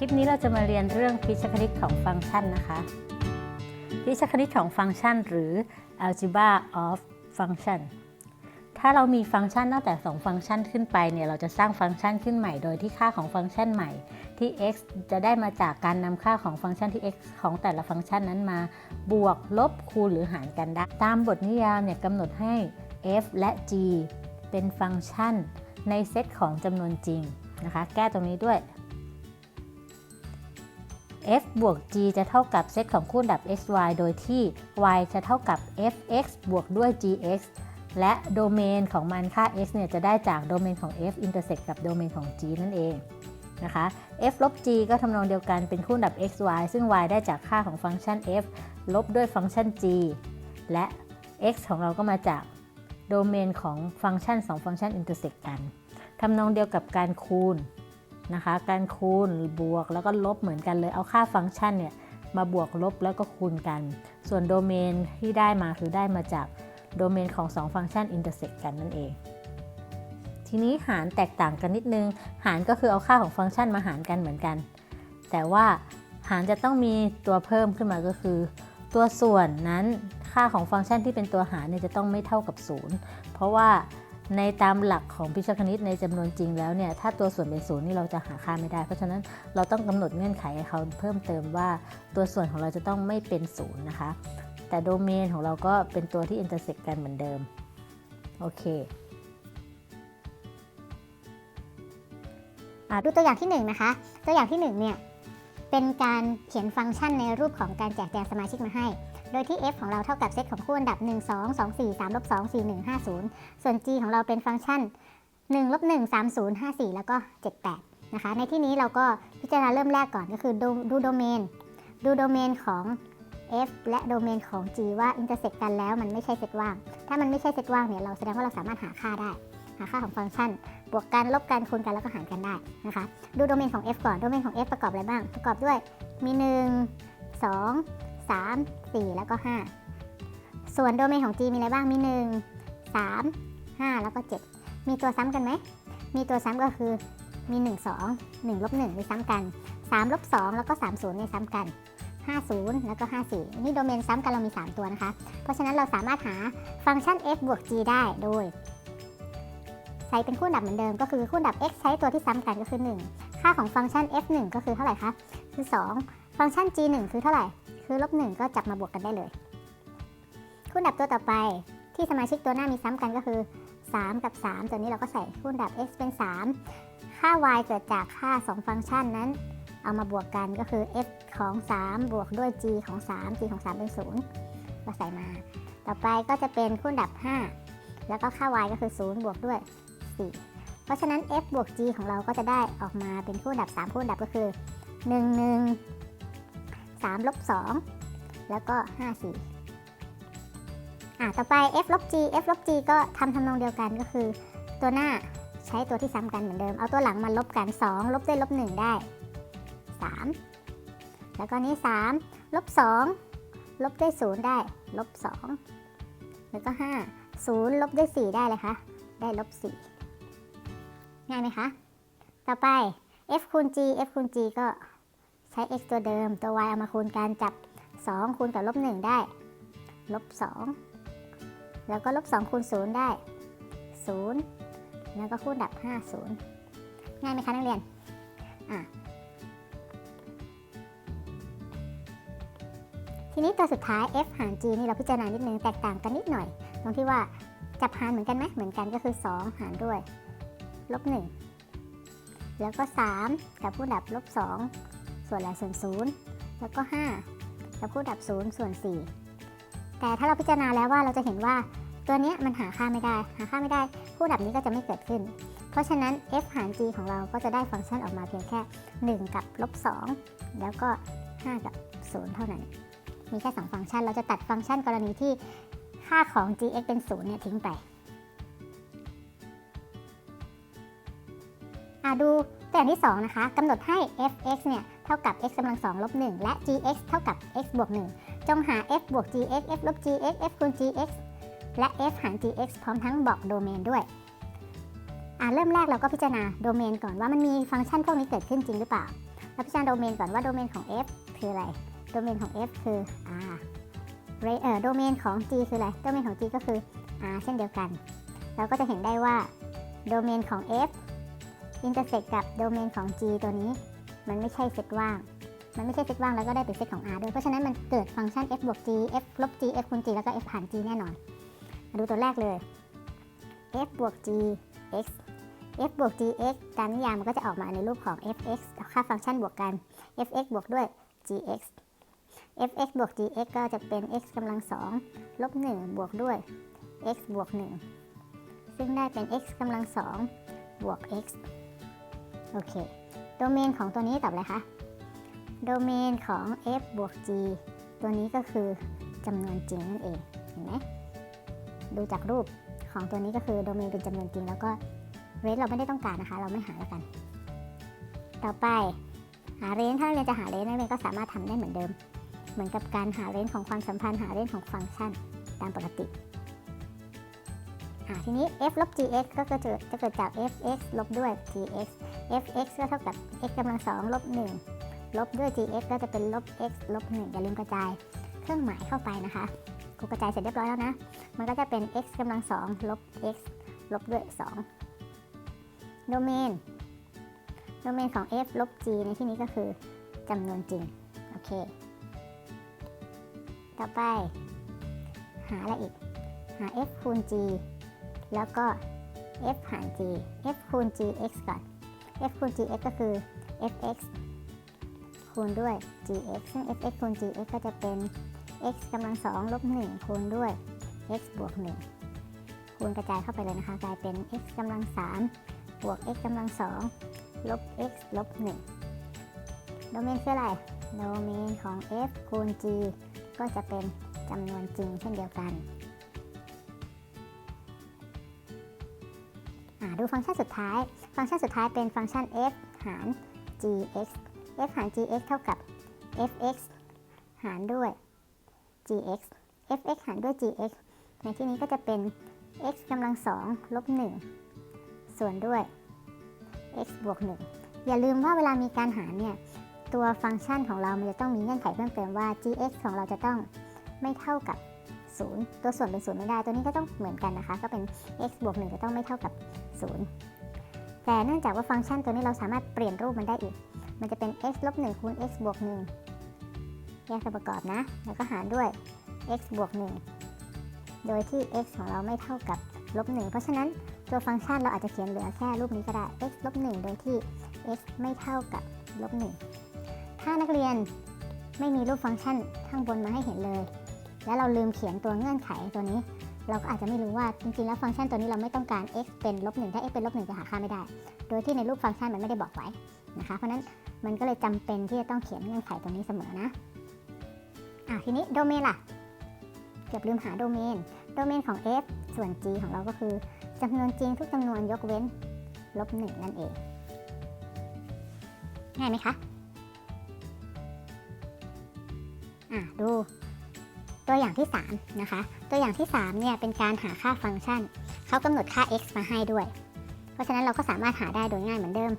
คลิปนี้เราจะมาเรียนเรื่องพิชคณิตของฟังก์ชันนะคะ พิชคณิตของฟังก์ชัน หรือ algebra of function ถ้าเรามีฟังก์ชันตั้งแต่ 2 ฟังก์ชันขึ้นไปเนี่ยเราจะสร้างฟังก์ชันขึ้นใหม่ โดยที่ค่าของฟังก์ชันใหม่ที่ x จะได้มาจากการนำค่าของฟังก์ชันที่ x ของแต่ละฟังก์ชันนั้นมา บวกลบคูณหรือหารกันได้ ตามบทนิยามเนี่ยกำหนดให้ f และ g เป็นฟังก์ชันในเซตของจำนวนจริงนะคะ แก้ตรงนี้ด้วย f บวก g จะเท่ากับเซตของคู่ดับ x y โดยที่ y จะเท่ากับ f x บวกด้วย g x และโดเมนของมันค่า x เนี่ยจะได้จากโดเมนของ f intersect กับโดเมนของ g นั่นเองนะคะ f ลบ g ก็ทำนองเดียวกันเป็นคู่ดับ x y ซึ่ง y ได้จากค่าของฟังก์ชัน f ลบด้วยฟังก์ชัน g และ x ของเราก็มาจากโดเมนของฟังก์ชัน 2 ฟังก์ชัน intersect กันทำนองเดียวกับการคูณ นะคะ การคูณบวกแล้วก็ลบเหมือนกันเลย เอาค่าฟังก์ชันเนี่ยมาบวกลบแล้วก็คูณกัน ส่วนโดเมนที่ได้มาคือได้มาจากโดเมนของ 2 ฟังก์ชัน intersect กันนั่นเอง ทีนี้หารแตกต่างกันนิดนึง หารก็คือเอาค่าของฟังก์ชันมาหารกันเหมือนกัน แต่ว่าหารจะต้องมีตัวเพิ่มขึ้นมาก็คือ ตัวส่วนนั้นค่าของฟังก์ชันที่เป็นตัวหารเนี่ยจะต้องไม่เท่ากับ 0 เพราะว่า ในตามหลักของพิชคณิตในจำนวนจริงแล้วเนี่ยถ้าตัวส่วนเป็นศูนย์นี่เราจะหาค่าไม่ได้ เพราะฉะนั้นเราต้องกำหนดเงื่อนไขให้เขาเพิ่มเติมว่าตัวส่วนของเราจะต้องไม่เป็นศูนย์นะคะ แต่โดเมนของเราก็เป็นตัวที่ intersect กันเหมือนเดิมโอเคอดูตัวอย่างที่1นะคะ ตัวอย่างที่1เนี่ยเป็นการเขียนฟังก์ชันในรูปของการแจกแจงสมาชิกมาให้ โดยที่ f ของเราเท่ากับเซตของคู่อันดับ 1 2 2 4 3ลบ2 4 1 5 0 ส่วน g ของเราเป็นฟังก์ชัน1ลบ1 3 0 5 4 แล้วก็ 78 นะคะ ในที่นี้เราก็พิจารณาเริ่มแรกก่อนก็คือดูดูโดเมน ดูโดเมนของ f และโดเมนของ g ว่า intersect กันแล้วมันไม่ใช่เซตว่าง ถ้ามันไม่ใช่เซตว่างเนี่ยเราแสดงว่าเราสามารถหาค่าได้ หาค่าของฟังก์ชัน บวกกันลบกันคูณกันแล้วก็หารกันได้นะคะ ดูโดเมนของ f ก่อน โดเมนของ f ประกอบอะไรบ้าง ประกอบด้วยมี 1 2 3 4 แล้วก็ 5 ส่วนโดเมนของ g มีอะไรบ้างมี 1 3 5 แล้วก็ 7 มีตัวซ้ำกันไหม มีตัวซ้ำก็คือมี 1 2 1ลบ1มีซ้ำกัน3ลบ2แล้วก็ 3 0มีซ้ำกัน 50 แล้วก็ 54นี่โดเมนซ้ำกันเรามี 3 ตัวนะคะ เพราะฉะนั้นเราสามารถหาฟังก์ชัน f บวก g ได้โดย ใช้เป็นคู่ดับเหมือนเดิม ก็คือคู่ดับ x ใช้ตัวที่ซ้ำกันก็คือ 1 ค่าของฟังก์ชัน f 1ก็คือเท่าไหร่คะคือ 2 ฟังก์ชัน g 1คือเท่าไหร่ คือลบ1ก็จับมาบวกกันได้เลย คู่ดับตัวต่อไปที่สมาชิกตัวหน้ามีซ้ำกันก็คือ 3 กับ 3 ตัวนี้เราก็ใส่คู่ดับ x เป็น 3 ค่า y เกิดจากค่า 2 ฟังก์ชันนั้น เอามาบวกกันก็คือ f ของ 3 บวกด้วย g ของ 3 g ของ 3 เป็น 0 ก็ใส่มา ต่อไปก็จะเป็นคู่ดับ 5 แล้วก็ค่า y ก็คือ 0 บวกด้วย 4 เพราะฉะนั้น f บวก g ของเราก็จะได้ออกมาเป็นคู่ดับ 3 คู่ดับก็คือ 1 1 3ลบ2แล้วก็ 5 4อะต่อไป f ลบ g f ลบ g ก็ทำทำนองเดียวกันก็คือ ตัวหน้าใช้ตัวที่ซ้ำกันเหมือนเดิม เอาตัวหลังมาลบกัน 2 ลบด้วยลบ 1 ได้ 3 แล้วก็นี้ 3 ลบ 2 ลบด้วย 0 ได้ ลบ 2 แล้วก็ 5 0 ลบด้วย 4 ได้เลยคะได้ลบ 4 ง่ายไหมคะ ต่อไป f คูณ g f คูณ g ก็ ใช้ x ตัวเดิมตัว y เอามาคูณกันจับ 2 คูณกับลบ1ได้ลบ2แล้วก็ลบ2คูณ0ได้0แล้วก็คูณดับ 5 0 ง่ายไหมคะนักเรียนอะทีนี้ตัวสุดท้าย f หาร g นี่เราพิจารณานิดนึงแตกต่างกันนิดหน่อย ตรงที่ว่าจับหารเหมือนกันไหมเหมือนกันก็คือ 2 หารด้วยลบ1แล้วก็ 3 กับคู่ดับลบ2 ส่วนอะไรส่วน0แล้วก็5กับคู่ดับ0ส่วน 4 แต่ถ้าเราพิจารณาแล้วว่าเราจะเห็นว่าตัวนี้มันหาค่าไม่ได้ หาค่าไม่ได้ คู่ดับนี้ก็จะไม่เกิดขึ้น เพราะฉะนั้น f หาร g ของเราก็จะได้ฟังก์ชันออกมาเพียงแค่ 1 กับลบ2แล้วก็ 5 กับ 0 เท่านั้น มีแค่ 2 ฟังก์ชัน เราจะตัดฟังก์ชันกรณีที่ค่าของ gx เป็น 0 เนี่ยทิ้งไปอะดูตัวอย่างที่ 2 นะคะกำหนดให้ f(x) เนี่ย เท่ากับ x กำลัง2ลบ1และ gx เท่ากับ x บวก1จงหา f บวก gx f ลบ gx f คูณ gx และ f หาร gx พร้อมทั้งบอกโดเมนด้วยอะเริ่มแรกเราก็พิจารณาโดเมนก่อนว่ามันมีฟังก์ชันพวกนี้เกิดขึ้นจริงหรือเปล่าเราพิจารณาโดเมนก่อนว่าโดเมนของ f คืออะไร โดเมนของ f คือ r เรเอ่อโดเมนของ g คืออะไร โดเมนของ g ก็คือ r เช่นเดียวกัน เราก็จะเห็นได้ว่าโดเมนของ f อินเตอร์เซกกับโดเมนของ g ตัวนี้ มันไม่ใช่เซตว่าง มันไม่ใช่เซตว่างแล้วก็ได้เป็นเซตของ r ด้วย เพราะฉะนั้นมันเกิดฟังก์ชัน f บวก g f ลบ g f คูณ g แล้วก็ f ผ่าน g แน่นอน มาดูตัวแรกเลย f บวก g x f บวก g x ตามนิยามมันก็จะออกมาในรูปของ f x ค่าฟังก์ชันบวกกัน f x บวกด้วย g x f x บวก g x ก็จะเป็น x กำลัง2ลบ1บวกด้วย x บวก 1 ซึ่งได้เป็น x กำลัง2บวก x โอเค โดเมนของตัวนี้ตอบอะไรคะ โดเมนของ f บวก g ตัวนี้ก็คือจำนวนจริงนั่นเอง เห็นไหม ดูจากรูปของตัวนี้ก็คือโดเมนเป็นจำนวนจริง แล้วก็เรนเราไม่ได้ต้องการนะคะ เราไม่หาแล้วกัน ต่อไปหาเรนถ้าเรียนจะหาเรนนักเรียนก็สามารถทำได้เหมือนเดิม เหมือนกับการหาเรนของความสัมพันธ์หาเรนของฟังก์ชันตามปกติ ทีนี้ f ลบ gx ก็จะเกิดจะเกิดจาก fx ลบด้วย gx fx ก็เท่ากับ x กำลัง2ลบ1ลบด้วย gx ก็จะเป็นลบ x ลบ1อย่าลืมกระจายเครื่องหมายเข้าไปนะคะครูกระจายเสร็จเรียบร้อยแล้วนะ มันก็จะเป็น x กำลัง2ลบ x ลบด้วย2โดเมน โดเมนของ f ลบ g ในที่นี้ก็คือจำนวนจริง โอเค ต่อไป หาอะไรอีก หา f คูณ g แล้วก็ f หาร g f คูณ gx ก่อน f คูณ gx ก็คือ fx คูณด้วย gx ซึ่ง fx คูณ gx ก็จะเป็น x กำลัง2ลบ1คูณด้วย x บวก1คูณกระจายเข้าไปเลยนะคะ กลายเป็น x กำลัง3บวก x กำลัง2ลบ x ลบ1โดเมนคืออะไร โดเมนของ f คูณ g ก็จะเป็นจำนวนจริงเช่นเดียวกัน ฟังก์ชันสุดท้าย ฟังก์ชันสุดท้ายเป็นฟังก์ชัน f หาร gx f หาร gx เท่ากับ fx หารด้วย gx fx หารด้วย gx ในที่นี้ก็จะเป็น x กำลัง2ลบ1ส่วนด้วย x บวก1อย่าลืมว่าเวลามีการหารเนี่ย ตัวฟังก์ชันของเรามันจะต้องมีเงื่อนไขเพิ่มเติมว่า gx ของเราจะต้องไม่เท่ากับ 0 ตัวส่วนเป็น 0 ไม่ได้ ตัวนี้ก็ต้องเหมือนกันนะคะ ก็เป็น x บวก1จะต้องไม่เท่ากับ 0 แต่เนื่องจากว่าฟังก์ชันตัวนี้เราสามารถเปลี่ยนรูปมันได้อีก มันจะเป็น x ลบ1คูณ x บวก1แยกส่วนประกอบนะ แล้วก็หารด้วย x บวก1โดยที่ x ของเราไม่เท่ากับลบ1เพราะฉะนั้นตัวฟังก์ชันเราอาจจะเขียนเหลือแค่รูปนี้ก็ได้ x ลบ1โดยที่ x ไม่เท่ากับลบ1ถ้านักเรียนไม่มีรูปฟังก์ชันข้างบนมาให้เห็นเลย แล้วเราลืมเขียนตัวเงื่อนไขตัวนี้ เราก็อาจจะไม่รู้ว่าจริงๆแล้วฟังก์ชันตัวนี้เราไม่ต้องการ x เป็นลบ1ถ้า x เป็นลบ1จะหาค่าไม่ได้ โดยที่ในรูปฟังก์ชันมันไม่ได้บอกไว้นะคะ เพราะนั้นมันก็เลยจำเป็นที่จะต้องเขียนเงื่อนไขตัวนี้เสมอนะอะทีนี้โดเมนล่ะ เกือบลืมหาโดเมน โดเมนของ f ส่วน g ของเราก็คือจำนวนจริงทุกจำนวนยกเว้นลบหนึ่งนั่นเอง ง่ายไหมคะ อะ ดู ตัวอย่างที่ 3 นะคะ ตัวอย่างที่3เนี่ยเป็นการหาค่าฟังก์ชัน เขากำหนดค่า x มาให้ด้วย เพราะฉะนั้นเราก็สามารถหาได้โดยง่ายเหมือนเดิม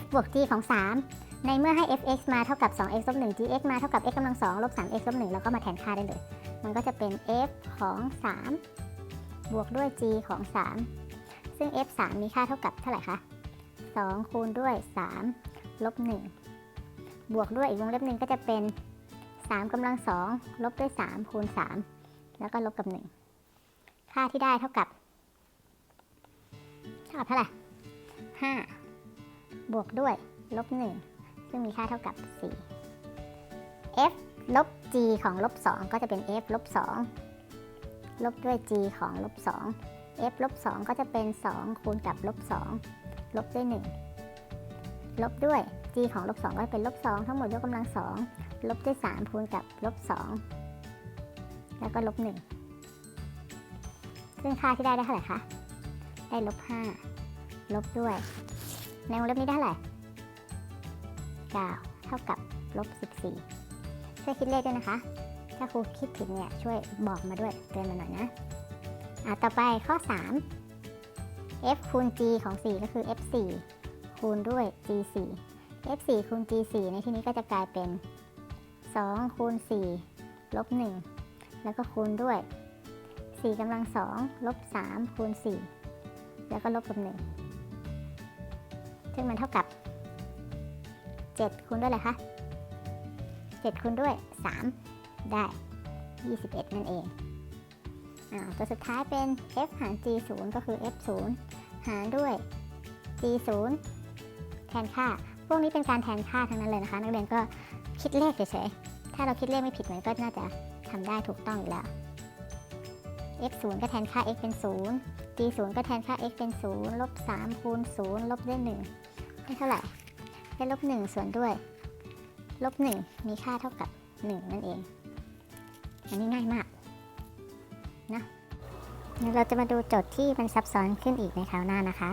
f บวก g ของ 3 ในเมื่อให้ fx มาเท่ากับ 2x ลบ1 gx มาเท่ากับ x กำลัง2ลบ 3x ลบ1เราก็มาแทนค่าได้เลย มันก็จะเป็น f ของ 3 บวกด้วย g ของ 3 ซึ่ง f 3มีค่าเท่ากับเท่าไหร่คะ 2 คูณด้วย 3 ลบ 1 บวกด้วยอีกวงเล็บหนึ่งก็จะเป็น 3กำลัง 2 ลบด้วย 3 คูณ 3 แล้วก็ลบกับ 1 ค่าที่ได้เท่ากับ เท่ากับเท่าไหร่5บวกด้วย ลบ 1 ซึ่งมีค่าเท่ากับ 4 f ลบ g ของลบ 2 ก็จะเป็น f ลบ 2 ลบด้วย g ของลบ 2 f ลบ 2 ก็จะเป็น 2 คูณกับลบ 2 ลบด้วย 1 ลบด้วย g ของลบ 2 ก็เป็นลบ 2 ทั้งหมดยกกำลัง 2 ลบด้วย 3 คูณกับลบ 2 แล้วก็ลบ 1 ซึ่งค่าที่ได้ได้เท่าไหร่คะ ได้ลบ 5 ลบด้วย ในวงเล็บนี้ได้เท่าไหร่ 9 เท่ากับลบ 14 ช่วยคิดเลขด้วยนะคะ ถ้าครูคิดผิดเนี่ยช่วยบอกมาด้วยเตือนมาหน่อยนะอะต่อไปข้อ 3 f คูณ g ของ 4 ก็คือ f 4คูณด้วย g 4 f4 คูณ g4 ในที่นี้ก็จะกลายเป็น 2 คูณ 4 ลบ 1 แล้วก็คูณด้วย 4กำลัง 2 ลบ 3 คูณ 4 แล้วก็ลบกับ 1 ซึ่งมันเท่ากับ 7 คูณด้วยอะไรคะ 7 คูณด้วย 3 ได้ 21 นั่นเองอ่าตัวสุดท้ายเป็น f หาร g 0ก็คือ f 0หารด้วย g 0แทนค่า พวกนี้เป็นการแทนค่าทั้งนั้นเลยนะคะ นักเรียนก็ คิดเลขเฉยๆ ถ้าเราคิดเลขไม่ผิดมันก็น่าจะทำได้ถูกต้องอยู่แล้ว x 0ก็แทนค่า x เป็น0 g 0ก็แทนค่า x เป็น 0 ลบ 3 คูณ 0 ลบด้วย1ได้เท่าไหร่ ได้ลบ 1 ส่วนด้วย ลบ 1 มีค่าเท่ากับ 1 นั่นเอง อันนี้ง่ายมากนะเดี๋ยวเราจะมาดูโจทย์ที่มันซับซ้อนขึ้นอีกในคราวหน้านะคะ